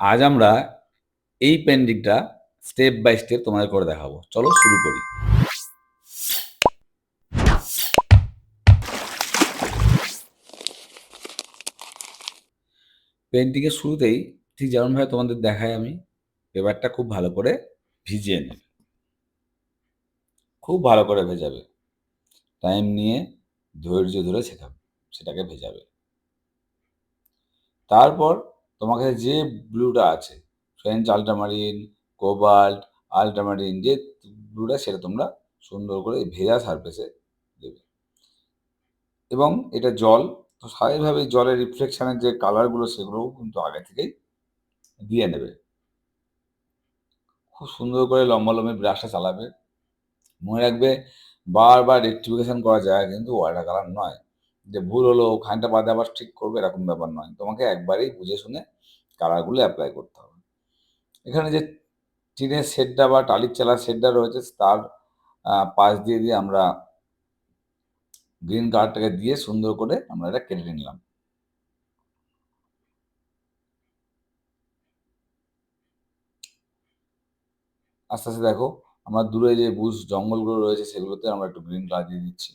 আজ আমরা এই পেন্টিংটা স্টেপ বাই স্টেপ তোমাদের করে দেখাবো। চলো শুরু করি। পেন্টিংয়ের শুরুতেই ঠিক যেমনভাবে তোমাদের দেখাই আমি, পেপারটা খুব ভালো করে ভিজিয়ে নেবে। খুব ভালো করে ভেজাবে। টাইম নিয়ে ধৈর্য ধরে সেটা, সেটাকে ভেজাবে। তারপর তোমার কাছে যে ব্লুটা আছে, ফ্রেঞ্চ আল্ট্রামারিন, কোবাল্ট, আল্ট্রামারিন, যে ব্লুটা সেটা তোমরা সুন্দর করে ভেজা সারফেসে দেবে। এবং এটা জল, তো স্বাভাবিকভাবে জলের রিফ্লেকশনের যে কালারগুলো সেগুলোও কিন্তু আগে থেকেই দিয়ে নেবে। খুব সুন্দর করে লম্বা লম্বি ব্রাশটা চালাবে। মনে রাখবে বারবার রেক্টিফিকেশন করা যায়, কিন্তু ওয়াটার কালার নয়। যে ভুল হলো খানিকটা বাদে আবার ঠিক করবে, এরকম ব্যাপার নয়। তোমাকে একবারেই বুঝে শুনে কালারগুলো অ্যাপ্লাই করতে হবে। এখানে যে টিনের শেডটা বা টালির চালার শেডটা রয়েছে, তার পাশ দিয়ে দিয়ে আমরা গ্রিন কালারটাকে দিয়ে সুন্দর করে আমরা এটা কেটে নিলাম। আস্তে আস্তে দেখো, আমরা দূরে যে বুশ জঙ্গলগুলো রয়েছে, সেগুলোতে আমরা একটু গ্রিন কালার দিয়ে দিচ্ছি।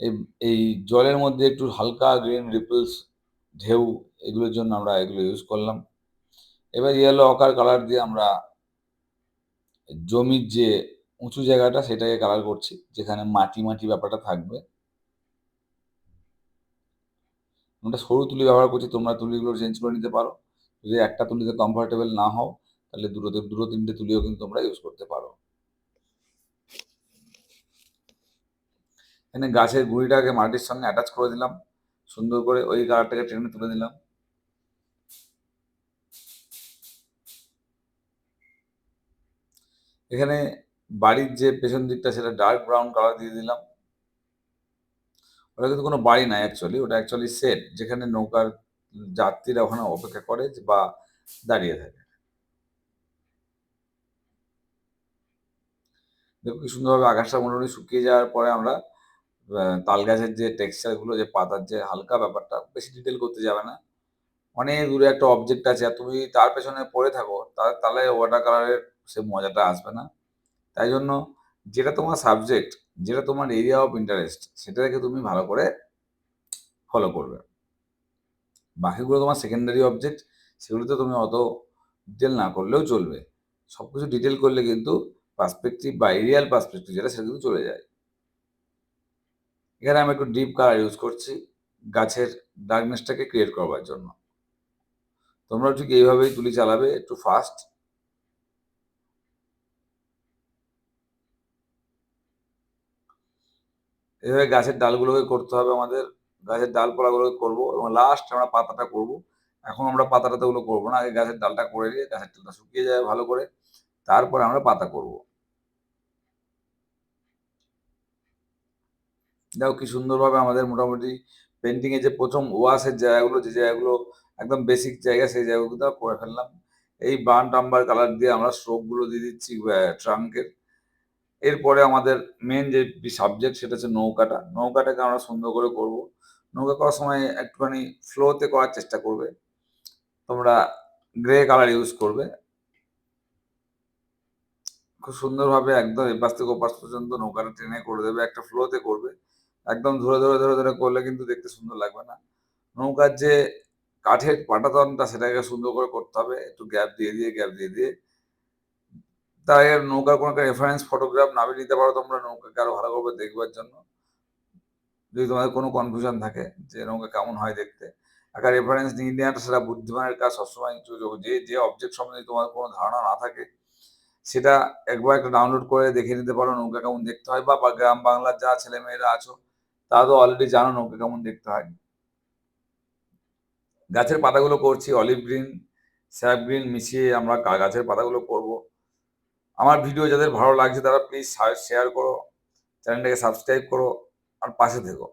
এই এই জলের মধ্যে একটু হালকা গ্রিন রিপলস ঢেউ এগুলোর জন্য আমরা এগুলো ইউজ করলাম। এবার ইয়েলো অকার কালার দিয়ে আমরা জমির যে উঁচু জায়গাটা সেটাকে কালার করছি, যেখানে মাটি মাটি ব্যাপারটা থাকবে। আমরা সরু তুলি ব্যবহার করছি, তোমরা তুলিগুলো চেঞ্জ করে নিতে পারো। যদি একটা তুলিতে কমফোর্টেবল না হও, তাহলে দুটো দুটো তিনটে তুলিও কিন্তু তোমরা ইউজ করতে পারো। এখানে গাছের গুঁড়িটাকে মাটির সঙ্গে অ্যাটাচ করে দিলাম। সুন্দর করে ওই কালারটাকে টেনে তুলে দিলাম এখানে বাড়ির যে পেছন দিকটা সেটা ডার্ক ব্রাউন কালার দিয়ে দিলাম। ওটা কিন্তু কোনো বাড়ি নাই অ্যাকচুয়ালি ওটা অ্যাকচুয়ালি সেট যেখানে নৌকার যাত্রীরা ওখানে অপেক্ষা করে বা দাঁড়িয়ে থাকে। দেখো কি সুন্দরভাবে আকাশটা মোটামুটি শুকিয়ে যাওয়ার পরে আমরা তাল গাছের যে টেক্সচারগুলো যে পাতার যে হালকা ব্যাপারটা, বেশি ডিটেল করতে যাবে না। অনেক দূরে একটা অবজেক্ট আছে, আর তুমি তার পেছনে পড়ে থাকো তাহলে ওয়াটার কালারের সে মজাটা আসবে না। তাই জন্য যেটা তোমার সাবজেক্ট যেটা তোমার এরিয়া অফ ইন্টারেস্ট সেটাকে তুমি ভালো করে ফলো করবে। বাকিগুলো তোমার সেকেন্ডারি অবজেক্ট সেগুলোতে তুমি অত ডিটেল না করলেও চলবে। সব কিছু ডিটেল করলে কিন্তু পার্সপেক্টিভ বা এরিয়াল পার্সপেক্টিভ যেটা, সেটা কিন্তু চলে যায়। এখানে আমি একটু ডিপ কালার ইউজ করছি, গাছের ডার্কনেসটাকে ক্রিয়েট করবার জন্য। তোমরা ঠিক এইভাবেই তুলি চালাবে একটু ফাস্ট এভাবে গাছের ডালগুলোকে করতে হবে আমাদের, গাছের ডাল ডালপালাগুলোকে করব এবং লাস্ট আমরা পাতাটা করব। এখন আমরা পাতাটাতে ওগুলো করব না, আগে গাছের ডালটা করে দিয়ে গাছের ডালটা শুকিয়ে যায় ভালো করে, তারপরে আমরা পাতা করব। দেখো কি সুন্দরভাবে আমাদের মোটামুটি পেন্টিং পেন্টিংয়ে যে প্রথম ওয়াশের জায়গাগুলো, যে জায়গাগুলো একদম বেসিক জায়গা, সেই জায়গাগুলো করে ফেললাম। এই বান টাম্বার কালার দিয়ে আমরা স্ট্রোকগুলো দিয়ে দিচ্ছি ট্রাঙ্কের এরপরে আমাদের মেন যে সাবজেক্ট সেটা হচ্ছে নৌকাটা। নৌকাটাকে আমরা সুন্দর করে করব। নৌকা করার সময় একটুখানি ফ্লোতে করার চেষ্টা করবে। তোমরা গ্রে কালার ইউজ করবে। খুব সুন্দরভাবে একদম এপাশ থেকে ওপাশ পর্যন্ত নৌকাটা ট্রেনে করে দেবে। একটা ফ্লোতে করবে। একদম ধরে ধরে ধরে ধরে করলে কিন্তু দেখতে সুন্দর লাগবে না। নৌকার যে কাঠের পাটাতনটা সেটাকে সুন্দর করে করতে হবে, একটু গ্যাপ দিয়ে দিয়ে গ্যাপ দিয়ে দিয়ে। তাই নৌকার কোনো একটা রেফারেন্স ফটোগ্রাফ নামে নিতে পারো তোমরা, নৌকাকে আরও ভালোভাবে দেখবার জন্য। যদি তোমাদের কোনো কনফিউশন থাকে যে নৌকা কেমন হয় দেখতে। একটা রেফারেন্স নিয়ে নেওয়াটা সেটা বুদ্ধিমানের কাজ সবসময় যে যে অবজেক্ট সম্বন্ধে তোমার কোনো ধারণা না থাকে, সেটা একবার একটা ডাউনলোড করে দেখে নিতে পারো নৌকা কেমন দেখতে হয়। বা গ্রাম বাংলার যা ছেলে মেয়েরা আছো তারা তো অলরেডি জানো, নৌকা কেমন দেখতে হয়। গাছের পাতাগুলো করছি অলিভ গ্রিন স্যাপ গ্রিন মিশিয়ে আমরা গাছের পাতাগুলো করব। আমার ভিডিও যাদের ভালো লাগছে তারা প্লিজ শেয়ার করো চ্যানেলটাকে সাবস্ক্রাইব করো, আর পাশে থেকো।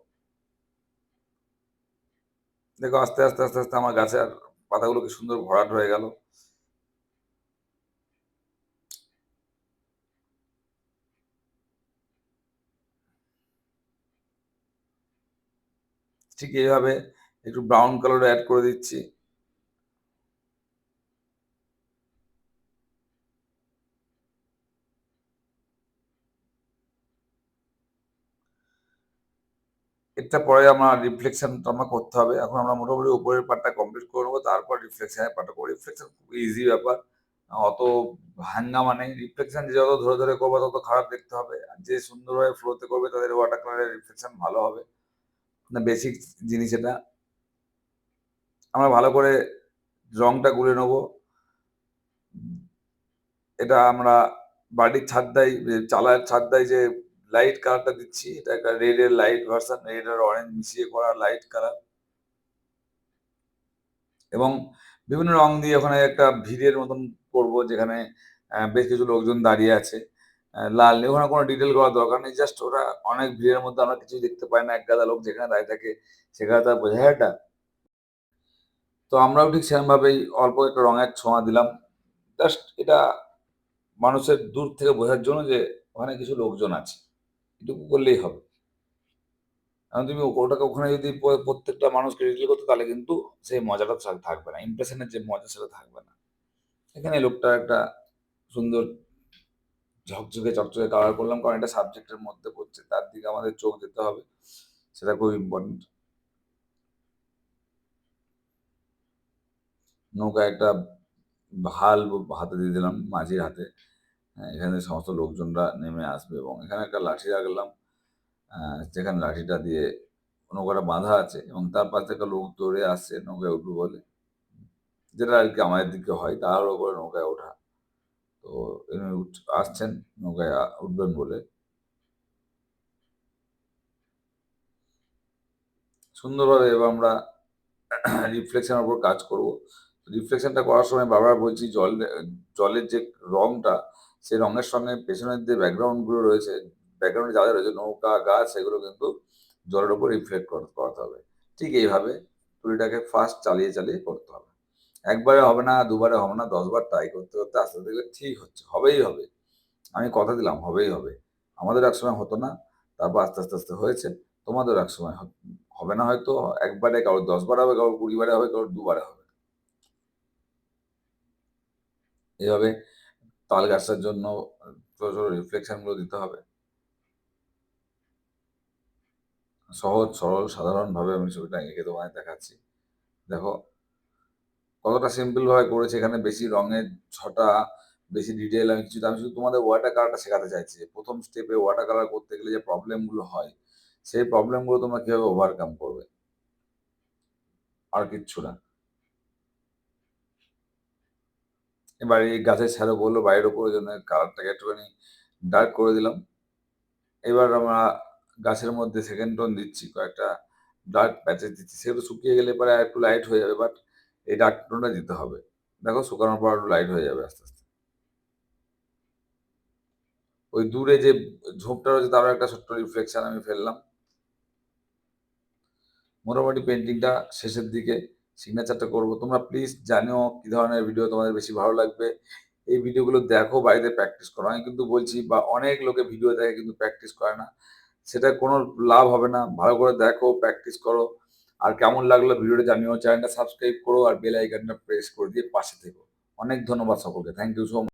দেখো, আস্তে আস্তে আস্তে আস্তে আমার গাছের পাতাগুলো কি সুন্দর ভরাট হয়ে গেল। ঠিক এইভাবে একটু ব্রাউন কালার অ্যাড করে দিচ্ছি। এটা পরে আমার রিফ্লেকশনটা আমার করতে হবে। এখন আমরা মোটামুটি উপরের পার্টটা কমপ্লিট করে নেব, তারপর রিফ্লেকশনের পার্টটা করব। রিফ্লেকশন খুব ইজি ব্যাপার। অত হাঙ্গামা মানে রিফ্লেকশন যে যত ধরে ধরে করবে, তত খারাপ দেখতে হবে। আর যে সুন্দরভাবে ফ্লোতে করবে, তাদের ওয়াটার কালারের রিফ্লেকশন ভালো হবে। বেসিক জিনিস এটা। আমরা ভালো করে রংটা গুলে নেব। এটা আমরা বাড়ির ছাদটাই চালার ছাদটাই যে লাইট কালারটা দিচ্ছি, এটা একটা রেড এর লাইট ভার্সন রেড আর অরেঞ্জ মিশিয়ে করা লাইট কালার এবং বিভিন্ন রং দিয়ে ওখানে একটা ভিড়ের মতন করব যেখানে বেশ কিছু লোকজন দাঁড়িয়ে আছে। লাল নেই, ওখানে কোনো ডিটেল করার দরকার নেই জাস্ট ওরা অনেক ভিড়ের মধ্যে আমরা কিছুই দেখতে পাই না, এক গাদা লোক যেখানে দাঁড়িয়ে থাকে, সেখানে তার বোঝা এটা। তো আমরাও ঠিক সেরকমভাবেই অল্প একটা রঙের ছোঁয়া দিলাম। জাস্ট এটা মানুষের দূর থেকে বোঝার জন্য যে ওখানে কিছু লোকজন আছে, এটুকু করলেই হবে। কারণ তুমি ওটাকে ওখানে যদি প্রত্যেকটা মানুষকে রিভিল করতে, তাহলে কিন্তু সেই মজাটা থাকবে না ইমপ্রেশনের যে মজা সেটা থাকবে না। এখানে লোকটা একটা সুন্দর ঝকঝকে চকচকে কালার করলাম কারণ এটা সাবজেক্টের মধ্যে পড়ছে তার দিকে আমাদের চোখ দিতে হবে। সেটা খুব ইম্পর্টেন্ট নৌকা একটা ভালো হাতে দিয়ে দিলাম মাঝির হাতে। হ্যাঁ, এখানে সমস্ত লোকজনরা নেমে আসবে এবং এখানে একটা লাঠি রাখলাম। যেখানে লাঠিটা দিয়ে নৌকাটা বাঁধা আছে এবং তার পাশে একটা লোক দৌড়ে আসছে নৌকায় উঠবে বলে। যেটা আর কি আমাদের দিকে হয় তার উপরে নৌকায় ওঠা। তো আসছেন নৌকায় উঠবেন বলে। সুন্দরভাবে এবার আমরা রিফ্লেকশনের উপর কাজ করব। রিফ্লেকশনটা করার সময় বারবার বলছি, জল, জলের যে রংটা, সেই রঙের সঙ্গে পেছনের যে ব্যাকগ্রাউন্ডগুলো রয়েছে ব্যাকগ্রাউন্ডে যাদের রয়েছে, নৌকা, গাছ সেগুলো কিন্তু জলের উপর রিফ্লেক্ট করাতে হবে। ঠিক এইভাবে তুলিটাকে ফার্স্ট চালিয়ে চালিয়ে করতে হবে। একবারে হবে না, দুবারে হবে না, দশবার ট্রাই করতে করতে আস্তে আস্তে ঠিক হচ্ছে, হবেই হবে। আমি কথা দিলাম, হবেই হবে। আমাদের একসময় হতো না, তারপর আস্তে আস্তে আস্তে হয়েছে। তোমাদের একসময় হবে না হয়তো, একবারে কারোর দশবার হবে, কারোর কুড়িবারে হবে, কারোর দুবারে হবে। এইভাবে তাল গাছটার জন্য ছোটো ছোটো রিফ্লেকশনগুলো দিতে হবে। সহজ, সরল, সাধারণভাবে আমি ছবিটা এঁকে তোমায় দেখাচ্ছি। দেখো কতটা সিম্পলভাবে করেছে, এখানে বেশি রঙের ছটা, বেশি ডিটেল আমি কিছু আমি শুধু তোমাদের ওয়াটার কালারটা শেখাতে চাইছি। প্রথম স্টেপে ওয়াটার কালার করতে গেলে যে প্রবলেমগুলো হয়, সেই প্রবলেমগুলো তোমরা কীভাবে ওভারকাম করবে? আর কিচ্ছু না। এবার এই গাছের ছাড়ো বলল বাইরের উপরে জন্য কালারটাকে একটুখানি ডার্ক করে দিলাম। এবার আমরা গাছের মধ্যে সেকেন্ড টোন দিচ্ছি, কয়েকটা ডার্ক প্যাচেস দিচ্ছি। সেগুলো শুকিয়ে গেলে পরে একটু লাইট হয়ে যাবে বাট এই ডার্ক টোনটা দিতে হবে। দেখো শুকানোর পর লাইট হয়ে যাবে আস্তে আস্তে। ওই দূরে যে ঝোপটা রয়েছে তারও একটা ছোট্ট রিফ্লেকশন আমি ফেললাম। মোটামুটি পেন্টিংটা শেষের দিকে সিগনেচারটা করব। তোমরা প্লিজ জানিও কী ধরনের ভিডিও তোমাদের বেশি ভালো লাগবে। এই ভিডিওগুলো দেখো, বাড়িতে প্র্যাকটিস করো। আমি কিন্তু বলছি বা অনেক লোকে ভিডিও দেখে কিন্তু প্র্যাকটিস করে না। সেটা কোনো লাভ হবে না। ভালো করে দেখো প্র্যাকটিস করো। আর কেমন লাগল ভিডিওটা জানিও, চ্যানেলটা সাবস্ক্রাইব করো আর বেল আইকনটা প্রেস করে দিয়ে পাশে থেকো। অনেক ধন্যবাদ সকলকে। Thank you so much